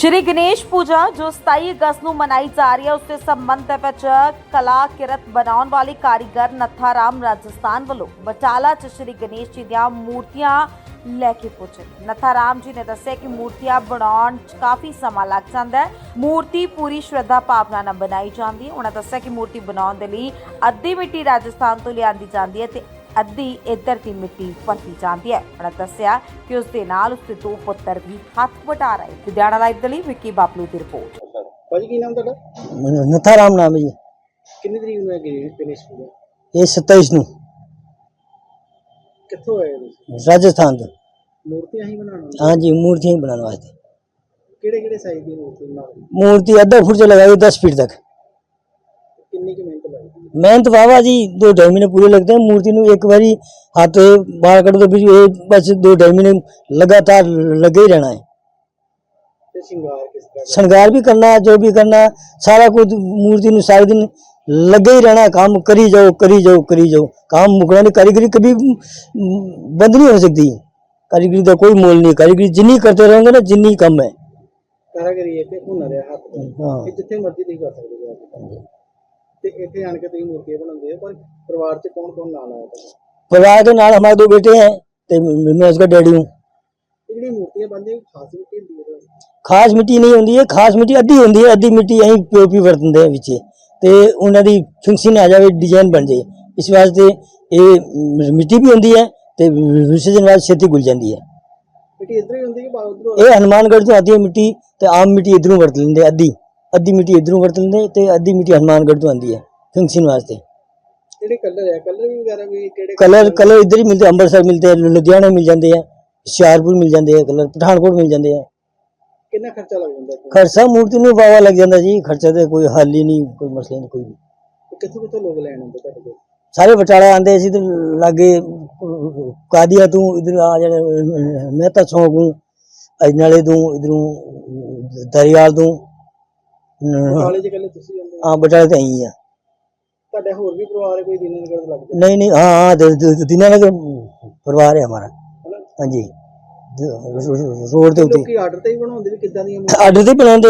ਸ਼੍ਰੀ ਗਣੇਸ਼ ਪੂਜਾ, ਜੋ 27 ਅਗਸਤ ਨੂੰ ਮਨਾਈ ਜਾ ਰਹੀ ਹੈ, ਉਸ ਦੇ ਸੰਬੰਧ ਦੇ ਵਿੱਚ ਕਲਾ, ਕਿਰਤ ਬਣਾਉਣ ਵਾਲੇ ਕਾਰੀਗਰ ਨੱਥਾ ਰਾਮ ਰਾਜਸਥਾਨ ਵੱਲੋਂ ਬਟਾਲਾ 'ਚ ਸ਼੍ਰੀ ਗਣੇਸ਼ ਜੀ ਦੀਆਂ ਮੂਰਤੀਆਂ ਲੈ ਕੇ ਪਹੁੰਚੇ ਨੱਥਾ ਰਾਮ ਜੀ ਨੇ ਦੱਸਿਆ ਕਿ ਮੂਰਤੀਆਂ ਬਣਾਉਣ 'ਚ ਕਾਫੀ ਸਮਾਂ ਲੱਗ ਜਾਂਦਾ ਹੈ। ਮੂਰਤੀ ਪੂਰੀ ਸ਼ਰਧਾ ਭਾਵਨਾ ਨਾਲ ਬਣਾਈ ਜਾਂਦੀ ਹੈ। ਉਹਨਾਂ ਦੱਸਿਆ ਕਿ ਮੂਰਤੀ ਬਣਾਉਣ ਦੇ ਲਈ ਅੱਧੀ ਮਿੱਟੀ ਰਾਜਸਥਾਨ ਤੋਂ ਲਿਆਂਦੀ ਜਾਂਦੀ ਹੈ ਤੇ ਅੱਧੀ ਇੱਧਰ ਦੀ ਮਿੱਟੀ ਫਸੀ ਜਾਂਦੀ ਹੈ। ਉਹਨਾਂ ਦੱਸਿਆ ਕਿ ਉਸ ਦੇ ਨਾਲ ਉਸ ਦੇ ਦੋ ਪੁੱਤਰ ਵੀ ਹੱਥ ਵਟਾ ਰਹੇ ਲੁਧਿਆਣਾ ਲਾਈਵ ਦੇ ਲਈ ਵਿੱਕੀ ਬਾਪਲੂ ਦੀ ਰਿਪੋਰਟ। ਭਾਜੀ ਕੀ ਨਾਮ ਤੁਹਾਡਾ? ਨਥਾ ਰਾਮ ਨਾਮ ਹੈ ਜੀ। ਕਿੰਨੀ ਤਰੀਕ ਨੂੰ ਹੈ ਗਏ ਫਿਨਿਸ਼ ਹੋਇਆ ਇਹ 27 ਨੂੰ। ਕਿੱਥੋਂ ਆਏ ਤੁਸੀਂ? ਰਾਜਸਥਾਨ ਤੋਂ। ਮੂਰਤੀਆਂ ਹੀ ਬਣਾਉਣਾ ਹਾਂਜੀ ਮੂਰਤੀਆਂ ਹੀ ਬਣਾਉਣ ਵਾਸਤੇ। ਕਿਹੜੇ ਕਿਹੜੇ ਸਾਈਜ਼ ਦੀ ਮੂਰਤੀ ਬਣਾਉਣੀ ਮੂਰਤੀ ਅੱਧਾ ਫੁੱਟ ਤੋਂ ਲਗਾਈ 10 ਫੀਟ ਤੱਕ। मेहनत बाबा जी दो ढाई महीने पूरे लगते हैं मूर्ति ਨੂੰ एक बारी हाथ बाहर कर दो फिर ये बस दो ढाई महीने लगातार लगे ही रहना है ਤੇ ਸ਼ਿੰਗਾਰ ਕਿਸ ਤਰ੍ਹਾਂ ਦਾ? श्रृंगार भी करना जो भी करना सारा कुछ मूर्ति ਨੂੰ सारे दिन लगे ही रहना है काम करी जाओ करी जाओ करी जाओ काम मुकना नहीं कारीगरी कभी mm, बंद नहीं हो सकती कारीगरी का कोई मोल नहीं कारीगरी जितनी करते रहोगे ना जितनी कम है ਕਾਰਾਗਰੀ ਇੱਕ ਹੁਨਰ ਹੈ ਹੱਥ ਦਾ हाँ ਇਹ ਜਿੱਥੇ ਮਰਜ਼ੀ ਤੁਸੀਂ ਕਰ ਸਕਦੇ ਹੋ ਆ ਕੇ। ਤੇ ਇੱਥੇ ਆਣ ਕੇ ਤੁਸੀਂ ਮੂਰਤੀ ਬਣਾਉਂਦੇ ਹੋ ਪਰ परिवार ਚ ਕੌਣ ਕੌਣ ਨਾਲ ਆਇਆ ਤੁਹਾਡਾ? परिवार के नाल हमारे दो बेटे हैं ते मैं उसका डैडी हूँ ਇਹ ਜਿਹੜੀ ਮੂਰਤੀਆਂ ਬਣਦੀਆਂ ਇਹ ਖਾਸ ਮਿੱਟੀ ਹੁੰਦੀ ਹੈ ਖਾਸ ਮਿੱਟੀ ਨਹੀਂ ਹੁੰਦੀ ਹੈ ਖਾਸ ਮਿੱਟੀ ਅੱਧੀ ਹੁੰਦੀ ਹੈ ਅੱਧੀ ਮਿੱਟੀ ਅਸੀਂ ਪੀਓਪੀ ਵਰਤਦੇ ਆ ਵਿੱਚ। ਤੇ ਉਹਨਾਂ ਦੀ ਫੰਕਸ਼ਨ ਆ ਜਾਵੇ ਡਿਜ਼ਾਈਨ ਬਣ ਜਾਏ। ਇਸ ਵਾਸਤੇ ਇਹ ਮਿੱਟੀ ਵੀ ਹੁੰਦੀ ਹੈ ਤੇ ਵਿਸਰਜਨ ਵਾਸਤੇ ਛੇਤੀ ਗੁਲ ਜਾਂਦੀ ਹੈ। ਮਿੱਟੀ ਇੱਧਰ ਹੀ ਹੁੰਦੀ ਹੈ ਬਾਹਰ ਉੱਧਰੋਂ ਇਹ ਹਨੂਮਾਨਗੜ੍ਹ ਤੋਂ ਆਦੀ ਮਿੱਟੀ ਤੇ ਆਮ ਮਿੱਟੀ ਇਧਰੋਂ ਵਰਤ ਲੈਂਦੇ ਆ ਅੱਧੀ। ਅੱਧੀ ਮਿੱਟੀ ਇਧਰੋਂ ਵਰਤ ਲੈਂਦੇ ਤੇ ਅੱਧੀ ਮਿੱਟੀ ਹਨੂਮਾਨਗੜ੍ਹ ਤੋਂ ਆਉਂਦੀ ਹੈ ਫੰਕਸ਼ਨ ਵਾਸਤੇ। ਕਿਹੜੇ ਕਲਰ ਹੈ? ਕਲਰ ਵੀ ਕਿਹੜੇ ਕਲਰ ਕਲਰ ਇਧਰ ਹੀ ਮਿਲਦੇ ਅੰਮ੍ਰਿਤਸਰ ਮਿਲਦੇ ਲੁਧਿਆਣਾ ਮਿਲ ਜਾਂਦੇ ਆ ਹੁਸ਼ਿਆਰਪੁਰ ਮਿਲ ਜਾਂਦੇ ਆ ਕਲਰ ਪਠਾਨਕੋਟ ਮਿਲ ਜਾਂਦੇ ਆ। ਕਿੰਨਾ ਖਰਚਾ ਲੱਗ ਜਾਂਦਾ ਖਰਚਾ ਮੂਰਤੀ ਨੂੰ ਵਾਵਾ ਲੱਗ ਜਾਂਦਾ ਜੀ ਖਰਚਾ ਤੇ ਕੋਈ ਹੱਲ ਹੀ ਨਹੀਂ ਕੋਈ ਮਸਲਾ ਨਹੀਂ ਕੋਈ ਨਹੀਂ। ਤੇ ਲੋਕ ਲੈਣ ਆਉਂਦੇ ਤੁਹਾਡੇ ਸਾਰੇ ਬਟਾਲਾ ਆਂਦੇ ਸੀ ਤੇ ਲਾਗੇ ਕਾਦੀਆ ਤੋਂ ਇਧਰ ਆ ਜਿਹੜੇ ਮਹਿਤਾ ਚੌਂਕ ਨੂੰ ਅਜ ਤੋਂ ਇਧਰੋਂ ਦਰਿਆਲ ਤੋਂ। ਕਾਲਜ ਤੁਸੀਂ ਆਉਂਦੇ ਹੋ? ਆ ਬਟਾਲੇ ਤੇ ਆਈ ਆ ਤੁਹਾਡੇ ਹੋਰ ਵੀ ਪਰਿਵਾਰ ਹੈ ਕੋਈ ਦਿਨਾਂ ਨਗਰ ਲੱਗਦੇ ਨਹੀਂ ਨਹੀਂ ਹਾਂ ਹਾਂ ਦ- ਦ- ਦੀਨਾਨਗਰ ਪਰਿਵਾਰ ਹੈ ਹਮਾਰਾ। ਹਨਾ? ਹਾਂਜੀ। ਦ- ਰੋਡ ਦੇ ਉੱਤੇ। ਲੋਕੀ ਆਰਡਰ ਤੇ ਹੀ ਬਣਾਉਂਦੇ ਵੀ ਕਿੱਦਾਂ ਦੀਆਂ ਮੂਰਤੀਆਂ, ਆਰਡਰ ਤੇ ਹੀ ਬਣਾਉਂਦੇ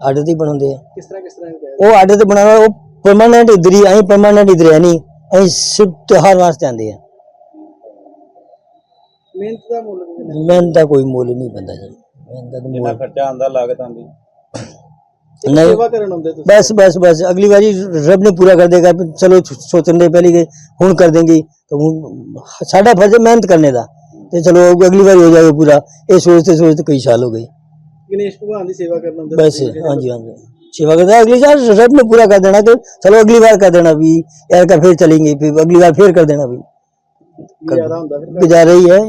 ਆਰਡਰ ਤੇ ਹੀ ਬਣਾਉਂਦੇ ਆ। ਕਿਸ ਤਰ੍ਹਾਂ ਕਿਸ ਤਰ੍ਹਾਂ ਦੇ ਉਹ ਆਰਡਰ ਤੇ ਬਣਾਉਣਾ ਉਹ ਪਰਮਾਨੈਂਟ ਇਧਰ ਹੀ ਅਸੀਂ ਪਰਮਾਨੈਂਟ ਇਧਰ ਹੈ ਨਹੀਂ। ਅਸੀਂ ਸਿਰਫ ਤਿਉਹਾਰ ਵਾਸਤੇ ਆਂਦੇ ਆ। ਮਿਹਨਤ ਦਾ ਮੁੱਲ ਵੀ ਕਿੰਨਾ ਮਿਹਨਤ ਦਾ ਕੋਈ ਮੁੱਲ ਨਹੀਂ ਬੰਦਾ ਜੀ। ਮਿਹਨਤ ਦਾ ਤਾਂ ਮੁੱਲ ਖਰਚਾ ਆਂਦਾ ਲਾਗਤ ਆਂਦੀ ਨਹੀਂ। ਸੇਵਾ ਕਰਨ ਆਉਂਦੇ ਤੁਸੀਂ बस बस बस अगली बारी रब ने पूरा कर देगा चलो सोचन दे पहली गई हूं कर देंगी तो हूं साडा फर्ज है मेहनत करने दा ते चलो अगली बारी हो जाएगा पूरा ये सोचते सोचते कई साल हो गई ਗਣੇਸ਼ ਭਗਵਾਨ ਦੀ ਸੇਵਾ ਕਰਨ ਆਉਂਦੇ बस ਤੁਸੀਂ। हाँ जी हाँ जी सेवा करता अगली बार रब ने पूरा कर देना कि चलो अगली बार कर देना भी यार का फिर चलेंगे फिर अगली बार फिर कर देना भी गुजारा ਹੁੰਦਾ ਫਿਰ ਘਰ। गुजारा ही है